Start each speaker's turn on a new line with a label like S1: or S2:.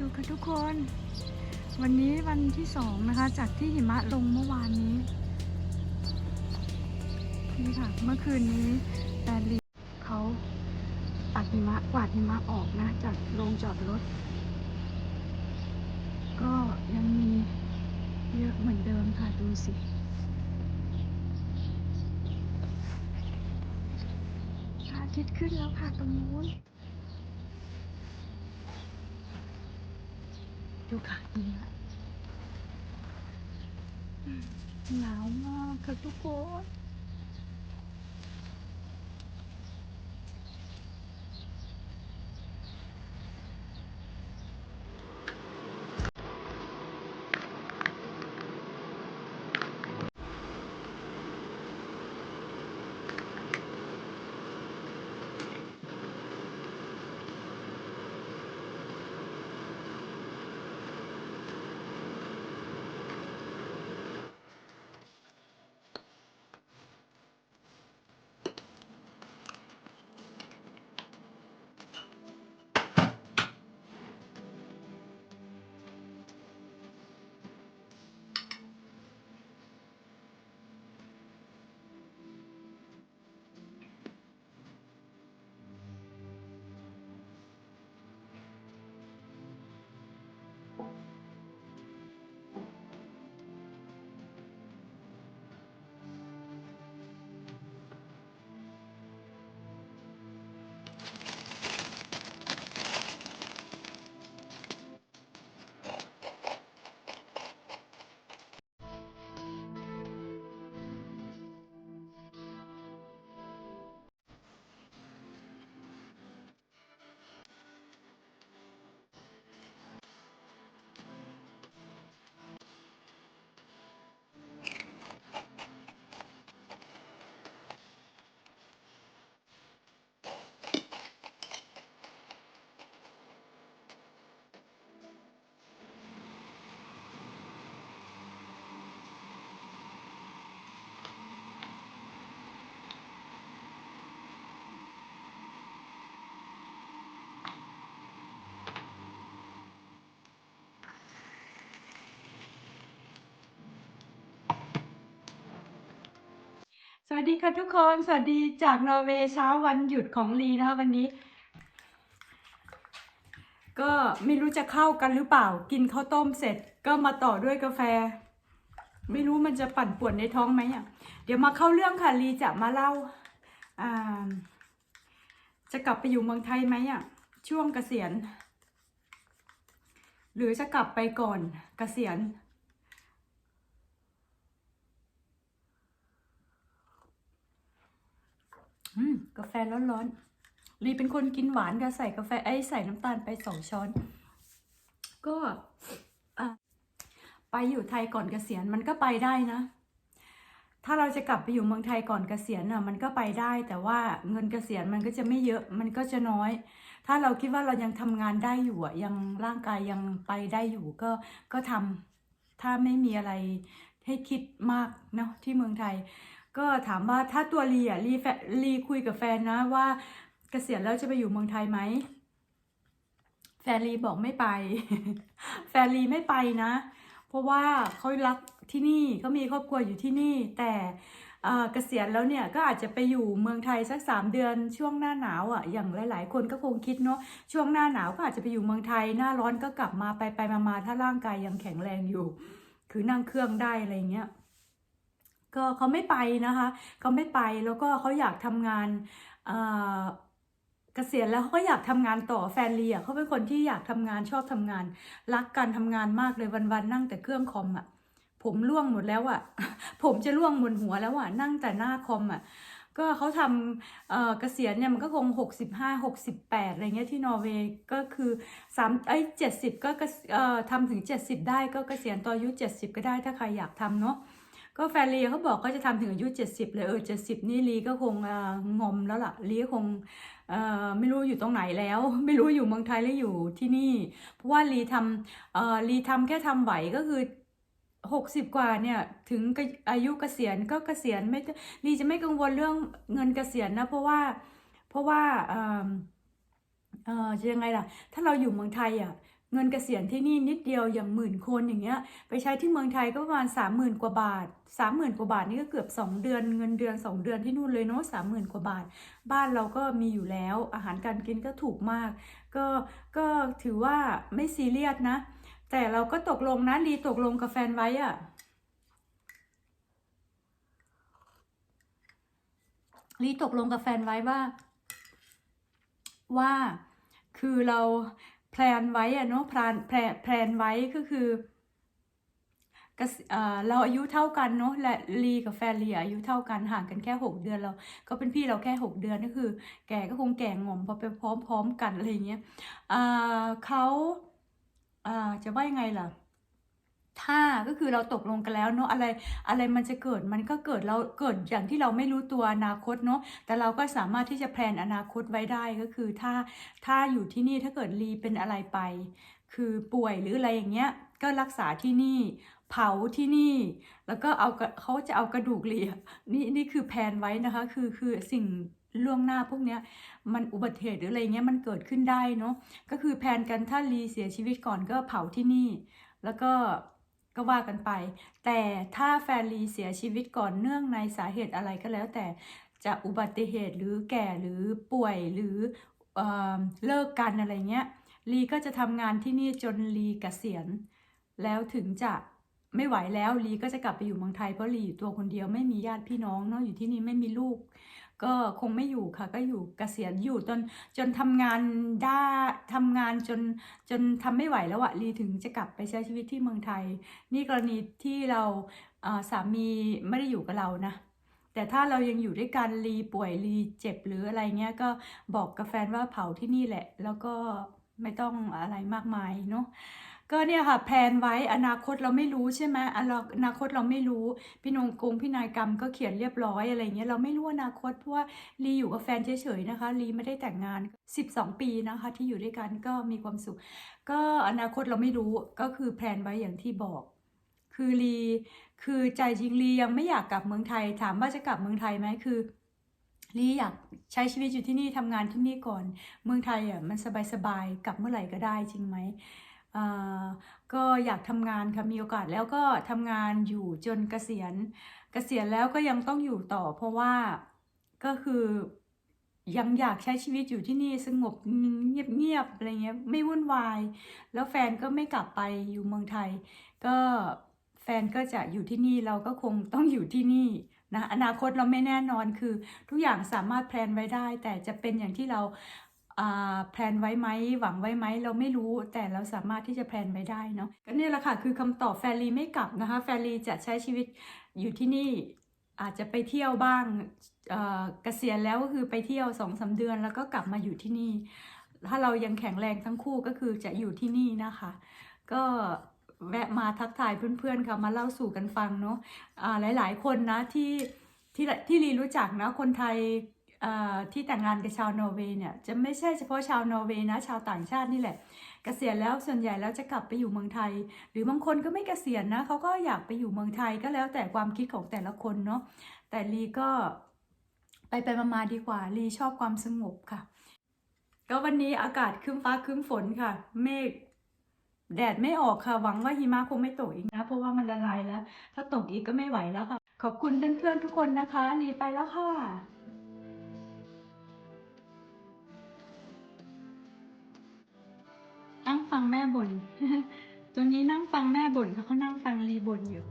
S1: ดูค่ะทุกคน วันนี้วันที่สองนะคะ จากที่หิมะลงเมื่อวานนี้ นี่ค่ะ เมื่อคืนนี้แฟนลีเขาตัดหิมะกวาดหิมะออกนะ จากโรงจอดรถ ก็ยังมีเยอะเหมือนเดิมค่ะ ดูสิอาทิตย์ขึ้นแล้วค่ะตรงนู้น ดูค่ะหิม สวัสดีค่ะทุกคน สวัสดีจากนอร์เวย์เช้าวันหยุดของลีนะคะวันนี้ ก็ไม่รู้จะเข้ากันหรือเปล่า กินข้าวต้มเสร็จก็มาต่อด้วยกาแฟ ไม่รู้มันจะปั่นป่วนในท้องไหมอะเดี๋ยวมาเข้าเรื่องค่ะลีจะมาเล่าอ่าจะกลับไปอยู่เมืองไทยไหมอะช่วงเกษียณ หรือจะกลับไปก่อนเกษียณ อืมกาแฟร้อนๆลีเป็นคนกินหวานก็ใส่กาแฟไอ้ใส่น้ำตาลไปสองช้อน ก็ไปอยู่ไทยก่อนเกษียณมันก็ไปได้นะ ถ้าเราจะกลับไปอยู่เมืองไทยก่อนเกษียณน่ะมันก็ไปได้ แต่ว่าเงินเกษียณมันก็จะไม่เยอะมันก็จะน้อย ถ้าเราคิดว่าเรายังทำงานได้อยู่อะยังร่างกายยังไปได้อยู่ก็ก็ทำถ้าไม่มีอะไรให้คิดมากเนาะที่เมืองไทย ก็ถามว่าถ้าตัวลีอะลีแฟลีคุยกับแฟนนะว่าเกษียณแล้วจะไปอยู่เมืองไทยไหมแฟนลีบอกไม่ไป แฟนลีไม่ไปนะ เพราะว่าเขารักที่นี่เขามีครอบครัวอยู่ที่นี่ แต่เกษียณแล้วเนี่ยก็อาจจะไปอยู่เมืองไทยสักสามเดือนช่วงหน้าหนาวอะอย่างหลาย ๆ คนก็คงคิดเนาะช่วงหน้าหนาวก็อาจจะไปอยู่เมืองไทย หน้าร้อนก็กลับมาไปไปมามาถ้าร่างกายยังแข็งแรงอยู่ คือนั่งเครื่องได้อะไรเงี้ย ก็เขาไม่ไปนะคะเขาไม่ไปแล้วก็เขาอยากทำงานเกษียณแล้วเขาก็อยากทำงานต่อแฟนเลียเขาเป็นคนที่อยากทำงานชอบทำงาน รักการทำงานมากเลยวันๆนั่งแต่เครื่องคอมอะผมร่วงหมดแล้วอะ ผมจะร่วงหมดหัวแล้วอะ นั่งแต่หน้าคอมอะ ก็เขาทำเอ่อเกษียณเนี่ยมันก็คงหกสิบห้าหกสิบแปดอะไรเงี้ยที่นอร์เวย์ก็คือสามไอ้เจ็ดสิบก็เกษเอ่อทำถึงเจ็ดสิบได้ก็เกษียณตอนอายุเจ็ดสิบก็ได้ถ้าใครอยากทำเนาะ ก็แฟนลีเขาบอกก็จะทำถึงอายุเจ็ดสิบเลยเออเจ็ดสิบนี่ลีก็คงงอมแล้วล่ะลีก็คงไม่รู้อยู่ตรงไหนแล้ว ไม่รู้อยู่เมืองไทยหรืออยู่ที่นี่ เพราะว่าลีทำลีทำแค่ทำไหวก็คือหกสิบกว่าเนี่ยถึงอายุเกษียณก็เกษียณไม่ลีจะไม่กังวลเรื่องเงินเกษียณนะเพราะว่าเพราะว่าเออจะยังไงล่ะ ถ้าเราอยู่เมืองไทยอะ เงินเกษียณที่นี่นิดเดียวอย่างหมื่นคนอย่างเงี้ย ไปใช้ที่เมืองไทยก็ประมาณสามหมื่นกว่าบาทสามหมื่นกว่าบาทนี่ก็เกือบสองเดือนเงินเดือนสองเดือนที่นู่นเลยเนาะสามหมื่นกว่าบาท บ้านเราก็มีอยู่แล้ว อาหารการกินก็ถูกมาก ก็ก็ถือว่าไม่ซีเรียสนะ แต่เราก็ตกลงนะลีตกลงกับแฟนไว้อะลีตกลงกับแฟนไว้ว่า ว่าคือเรา แพลนไว้อะเนาะแพลนแพลนแพลนไว้ก็คือเอเราอายุเท่ากันเนาะและลีกับแฟนลีอายุเท่ากันห่างกันแค่หกเดือนเราก็เป็นพี่เราแค่หกเดือนก็คือ แก่ก็คงแก่งอมพอไปพร้อมๆกันอะไรเงี้ยเขาอ่าจะว่ายังไงล่ะ ถ้าก็คือเราตกลงกันแล้วเนาะอะไรอะไรมันจะเกิดมันก็เกิดเราเกิดอย่างที่เราไม่รู้ตัวอนาคตเนาะแต่เราก็สามารถที่จะแพลนอนาคตไว้ได้ก็คือถ้าถ้าอยู่ที่นี่ถ้าเกิดลีเป็นอะไรไป คือป่วยหรืออะไรอย่างเงี้ยก็รักษาที่นี่เผาที่นี่ แล้วก็เอาเขาจะเอากระดูกเลียนี่นี่คือแผนไว้นะคะ คือคือสิ่งล่วงหน้าพวกเนี้ยมันอุบัติเหตุหรืออะไรเงี้ยมันเกิดขึ้นได้เนาะก็คือแผนกันถ้าลีเสียชีวิตก่อนก็เผาที่นี่ แล้วก็ ก็ว่ากันไป แต่ถ้าแฟนลีเสียชีวิตก่อนเนื่องในสาเหตุอะไรก็แล้ว แต่จะอุบัติเหตุหรือแก่หรือป่วยหรือเอเลิกกันอะไรเงี้ยลีก็จะทำงานที่นี่จนลีเกษียณ แล้วถึงจะไม่ไหวแล้วลีก็จะกลับไปอยู่เมืองไทยเพราะลีอยู่ตัวคนเดียวไม่มีญาติพี่น้องเนาะอยู่ที่นี่ไม่มีลูก ก็คงไม่อยู่ค่ะ ก็อยู่เกษียณอยู่จนจนทำงานได้ทำงานจนจนทำไม่ไหวแล้วอะลีถึงจะกลับไปใช้ชีวิตที่เมืองไทย นี่กรณีที่เราสามีไม่ได้อยู่กับเรานะแต่ถ้าเรายังอยู่ด้วยกันลีป่วยลีเจ็บหรืออะไรเงี้ยก็บอกกับแฟนว่าเผาที่นี่แหละ แล้วก็ไม่ต้องอะไรมากมายเนาะ ก็เนี่ยค่ะแพลนไว้อนาคตเราไม่รู้ใช่ไหมอนาคตเราไม่รู้พี่นงกงพี่นายกรรมก็เขียนเรียบร้อยอะไรเงี้ยเราไม่รู้อนาคตเพราะว่าลีอยู่กับแฟนเฉยๆนะคะลีไม่ได้แต่งงาน 12 ปีนะคะ ที่อยู่ด้วยกันก็มีความสุข ก็อนาคตเราไม่รู้ก็คือแพลนไว้อย่างที่บอก คือลีคือใจจริงลียังไม่อยากกลับเมืองไทย ถามว่าจะกลับเมืองไทยไหมคือลีอยากใช้ชีวิตอยู่ที่นี่ทำงานที่นี่ก่อน เมืองไทยอะมันสบายๆกลับเมื่อไหร่ก็ได้จริงไหม ก็อยากทำงานค่ะมีโอกาสแล้วก็ทำงานอยู่จนเกษียณ เกษียณแล้วก็ยังต้องอยู่ต่อ เพราะว่าก็คือยังอยากใช้ชีวิตอยู่ที่นี่สงบเงียบๆอะไรเงี้ยไม่วุ่นวาย แล้วแฟนก็ไม่กลับไปอยู่เมืองไทย ก็แฟนก็จะอยู่ที่นี่เราก็คงต้องอยู่ที่นี่นะอนาคตเราไม่แน่นอนคือทุกอย่างสามารถแพลนไว้ได้ แต่จะเป็นอย่างที่เรา แพลนไว้ไหมหวังไว้ไหมเราไม่รู้แต่เราสามารถที่จะแพลนไว้ได้เนาะก็นี่แหละค่ะคือคำตอบแฟนลีไม่กลับนะคะแฟนลีจะใช้ชีวิตอยู่ที่นี่อาจจะไปเที่ยวบ้างเอ่อเกษียณแล้วก็คือไปเที่ยวสองสาเดือนแล้วก็กลับมาอยู่ที่นี่ ถ้าเรายังแข็งแรงทั้งคู่ก็คือจะอยู่ที่นี่นะคะ ก็แวะมาทักทายเพื่อนๆค่ะมาเล่าสู่กันฟังเนาะอ่าหลายๆคนนะที่ที่ที่ลีรู้จักนะคนไทย ที่แต่งงานกับชาวนอร์เวย์เนี่ยจะไม่ใช่เฉพาะชาวนอร์เวย์นะ ชาวต่างชาตินี่แหละเกษียณแล้วส่วนใหญ่แล้วจะกลับไปอยู่เมืองไทย หรือบางคนก็ไม่เกษียณนะเขาก็อยากไปอยู่เมืองไทยก็แล้วแต่ความคิดของแต่ละคนเนาะแต่ลีก็ไปไปมาๆดีกว่าลีชอบความสงบค่ะ ก็วันนี้อากาศครึ้มฟ้าครึ้มฝนค่ะ เมฆแดดไม่ออกค่ะหวังว่าหิมะคงไม่ตกอีกนะ เพราะว่ามันละลายแล้ว ถ้าตกอีกก็ไม่ไหวแล้วค่ะ ขอบคุณเพื่อนๆทุกคนนะคะลีไปแล้วค่ะ นั่งฟังแม่บ่น ตัวนี้นั่งฟังแม่บ่นเขาเขานั่งฟังลีบ่นอยู่